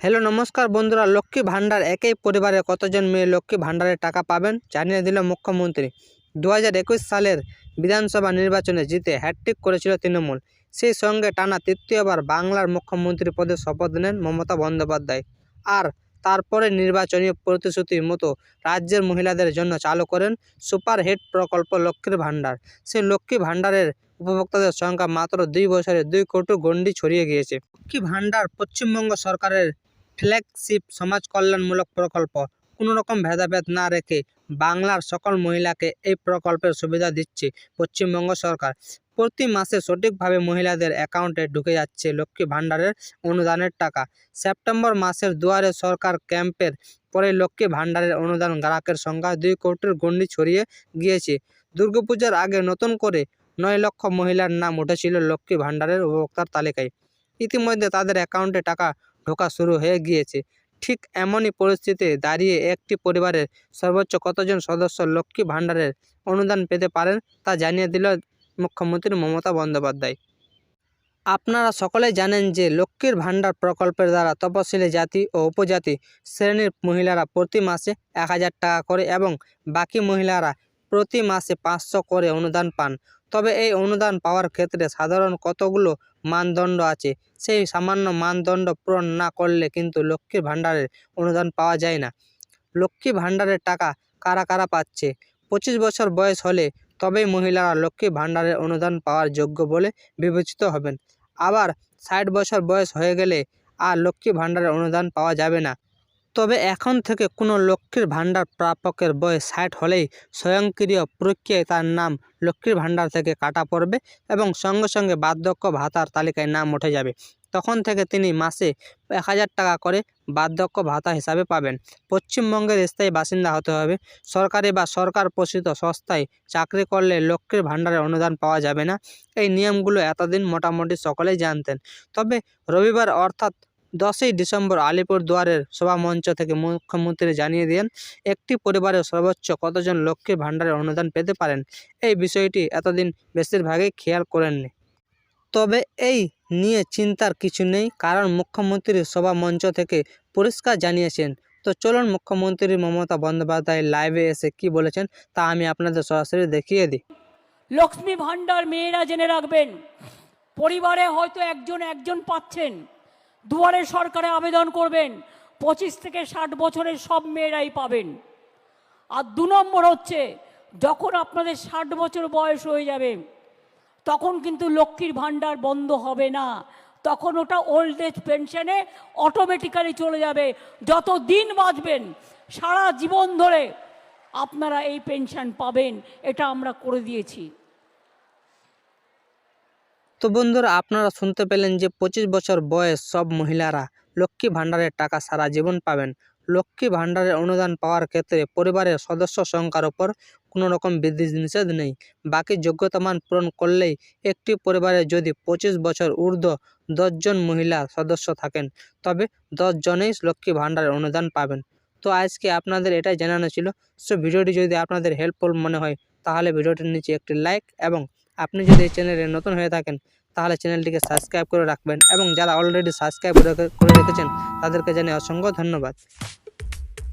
Hello, নমস্কার বন্ধুরা। লক্ষ্মী ভাণ্ডার একই পরিবারের কতজন মেয়ে লক্ষ্মী ভাণ্ডারের টাকা পাবেন জানিয়ে দিল মুখ্যমন্ত্রী। দু হাজার একুশ সালের বিধানসভা নির্বাচনে জিতে হ্যাটট্রিক করেছিল তৃণমূল। সেই সঙ্গে টানা তৃতীয়বার বাংলার মুখ্যমন্ত্রী পদে শপথ নেন মমতা বন্দ্যোপাধ্যায়। আর তারপরে নির্বাচনী প্রতিশ্রুতির মতো রাজ্যের মহিলাদের জন্য চালু করেন সুপারহিট প্রকল্প লক্ষ্মীর ভাণ্ডার। সেই লক্ষ্মী ভাণ্ডারের উপভোক্তাদের সংখ্যা মাত্র দুই বছরে দুই কোটি গণ্ডি ছড়িয়ে গিয়েছে। লক্ষ্মী ভাণ্ডার পশ্চিমবঙ্গ সরকারের ফ্ল্যাগশিপ সমাজ কল্যাণমূলক প্রকল্প। কোনো রকম ভেদাভেদ না রেখে বাংলার সকল মহিলাকে এই প্রকল্পের সুবিধা দিচ্ছে পশ্চিমবঙ্গ সরকার। প্রতি মাসে সঠিকভাবে মহিলাদের অ্যাকাউন্টে ঢুকে যাচ্ছে লক্ষ্মী ভাণ্ডারের অনুদানের টাকা। সেপ্টেম্বর মাসের দুয়ারে সরকার ক্যাম্পের পরে লক্ষ্মী ভাণ্ডারের অনুদান গ্রাহকের সংখ্যা দুই কোটির গণ্ডি ছড়িয়ে গিয়েছে। দুর্গাপূজার আগে নতুন করে নয় লক্ষ মহিলার নাম উঠেছিল লক্ষ্মী ভাণ্ডারের উপভোক্তার তালিকায়। ইতিমধ্যে তাদের অ্যাকাউন্টে টাকা ঢোকা শুরু হয়ে গিয়েছে। ঠিক এমনই পরিস্থিতিতে দাঁড়িয়ে একটি পরিবারের সর্বোচ্চ কতজন সদস্য লক্ষ্মী ভাণ্ডারের অনুদান পেতে পারেন তা জানিয়ে দিল মুখ্যমন্ত্রী মমতা বন্দ্যোপাধ্যায়। আপনারা সকলেই জানেন যে লক্ষ্মীর ভাণ্ডার প্রকল্পের দ্বারা তপশিলি জাতি ও উপজাতি শ্রেণির মহিলারা প্রতি মাসে এক হাজার টাকা করে এবং বাকি মহিলারা প্রতি মাসে পাঁচশো করে অনুদান পান। তবে এই অনুদান পাওয়ার ক্ষেত্রে সাধারণ কতগুলো মানদণ্ড আছে? সেই সামান্য মানদণ্ড পূরণ না করলে কিন্তু লক্ষ্মীর ভাণ্ডারের অনুদান পাওয়া যায় না। লক্ষ্মী ভাণ্ডারের টাকা কারা কারা পাচ্ছে? পঁচিশ বছর বয়স হলে তবেই মহিলারা লক্ষ্মী ভাণ্ডারের অনুদান পাওয়ার যোগ্য বলে বিবেচিত হবেন। আবার ষাট বছর বয়স হয়ে গেলে আর লক্ষ্মী ভাণ্ডারের অনুদান পাওয়া যাবে না। তবে এখন থেকে কোনো লক্ষ্মীর ভাণ্ডার প্রাপকের বয়স ষাট হলেই স্বয়ংক্রিয় প্রক্রিয়ায় তার নাম লক্ষ্মীর ভাণ্ডার থেকে কাটা পড়বে এবং সঙ্গে সঙ্গে বার্ধক্য ভাতার তালিকায় নাম উঠে যাবে। তখন থেকে তিনি মাসে এক হাজার টাকা করে বার্ধক্য ভাতা হিসাবে পাবেন। পশ্চিমবঙ্গের স্থায়ী বাসিন্দা হতে হবে। সরকারি বা সরকার পোষিত সংস্থায় চাকরি করলে লক্ষ্মীর ভাণ্ডারের অনুদান পাওয়া যাবে না। এই নিয়মগুলো এতদিন মোটামুটি সকলেই জানতেন। তবে রবিবার অর্থাৎ দশই ডিসেম্বর আলিপুরদুয়ারের সভামঞ্চ থেকে মুখ্যমন্ত্রী জানিয়ে দেন, একটি পরিবারের সর্বোচ্চ কতজন লক্ষ্মীর ভাণ্ডারের অনুদান পেতে পারেন? এই বিষয়টি এতদিন বেশিরভাগই খেয়াল করেননি। তবে এই নিয়ে চিন্তার কিছু নেই, কারণ মুখ্যমন্ত্রী সভা মঞ্চ থেকে পরিষ্কার জানিয়েছেন। তো চলুন মুখ্যমন্ত্রী মমতা বন্দ্যোপাধ্যায় লাইভে এসে কি বলেছেন তা আমি আপনাদের সরাসরি দেখিয়ে দিই। লক্ষ্মী ভাণ্ডার মেয়েরা জেনে রাখবেন, পরিবারে হয়তো একজন একজন পাচ্ছেন দুয়ারে সরকারে আবেদন করবেন। পঁচিশ থেকে ষাট বছরের সব মেয়েরাই পাবেন। আর দু নম্বর হচ্ছে, যখন আপনাদের ষাট বছর বয়স হয়ে যাবে, তখন কিন্তু লক্ষ্মীর ভাণ্ডার বন্ধ হবে না। তখন ওটা ওল্ড এজ পেনশনে অটোমেটিক্যালি চলে যাবে। যত দিন বাঁচবেন, সারা জীবন ধরে আপনারা এই পেনশন পাবেন, এটা আমরা করে দিয়েছি। তো বন্ধুরা, আপনারা শুনতে পেলেন যে পঁচিশ বছর বয়স সব মহিলারা লক্ষ্মী ভাণ্ডারের টাকা সারা জীবন পাবেন। লক্ষ্মী ভাণ্ডারের অনুদান পাওয়ার ক্ষেত্রে পরিবারের সদস্য সংখ্যার ওপর কোনো রকম বিধি নিষেধ নেই। বাকি যোগ্যতা মান পূরণ করলেই একটি পরিবারে যদি পঁচিশ বছর ঊর্ধ্ব দশজন মহিলা সদস্য থাকেন, তবে দশ জনেই লক্ষ্মী ভাণ্ডারের অনুদান পাবেন। তো আজকে আপনাদের এটাই জানানো ছিল। সো ভিডিওটি যদি আপনাদের হেল্পফুল মনে হয়, তাহলে ভিডিওটির নিচে একটি লাইক এবং আপনি যদি এই চ্যানেলে নতুন হয়ে থাকেন, তাহলে চ্যানেলটিকে সাবস্ক্রাইব করে রাখবেন এবং যারা অলরেডি সাবস্ক্রাইব করে রেখেছেন, তাদেরকে জানিয়ে অসংখ্য ধন্যবাদ।